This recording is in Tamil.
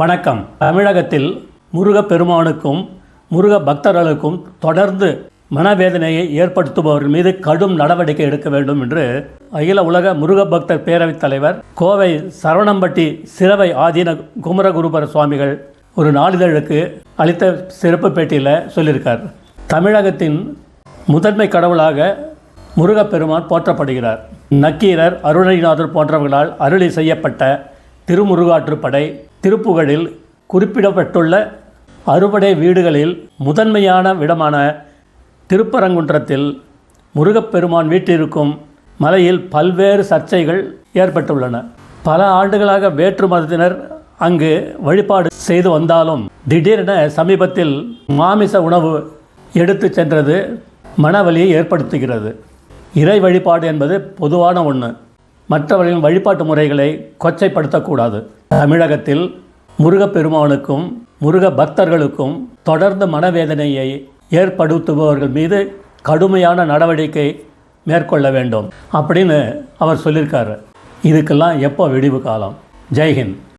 வணக்கம். தமிழகத்தில் முருகப்பெருமானுக்கும் முருக பக்தர்களுக்கும் தொடர்ந்து மனவேதனையை ஏற்படுத்துபவர்கள் மீது கடும் நடவடிக்கை எடுக்க வேண்டும் என்று அகில உலக முருக பக்தர் பேரவைத் தலைவர் கோவை சரவணம்பட்டி சிறவை ஆதீன குமரகுருபர சுவாமிகள் ஒரு நாளிதழுக்கு அளித்த சிறப்பு பேட்டியில் சொல்லியிருக்கார். தமிழகத்தின் முதன்மை கடவுளாக முருகப்பெருமான் போற்றப்படுகிறார். நக்கீரர் அருணகிரிநாதர் போன்றவர்களால் அருளி செய்யப்பட்ட திருமுருகாற்றுப்படை திருப்புகழில் குறிப்பிடப்பட்டுள்ள அறுபடை வீடுகளில் முதன்மையான விடமான திருப்பரங்குன்றத்தில் முருகப்பெருமான் வீட்டிற்கும் மலையில் பல்வேறு சர்ச்சைகள் ஏற்பட்டுள்ளன. பல ஆண்டுகளாக வேற்று மதத்தினர் அங்கு வழிபாடு செய்து வந்தாலும் திடீரென சமீபத்தில் மாமிச உணவு எடுத்து சென்றது மனவலியை ஏற்படுத்துகிறது. இறை வழிபாடு என்பது பொதுவான ஒன்று மற்றவர்களின் வழிபாட்டு முறைகளை கொச்சைப்படுத்தக்கூடாது. தமிழகத்தில் முருகப்பெருமானுக்கும் முருக பக்தர்களுக்கும் தொடர்ந்து மனவேதனையை ஏற்படுத்துபவர்கள் மீது கடுமையான நடவடிக்கை மேற்கொள்ள வேண்டும் அப்படின்னு அவர் சொல்லியிருக்காரு. இதுக்கெல்லாம் எப்போ விடிவு காலம்? ஜெய்ஹிந்த்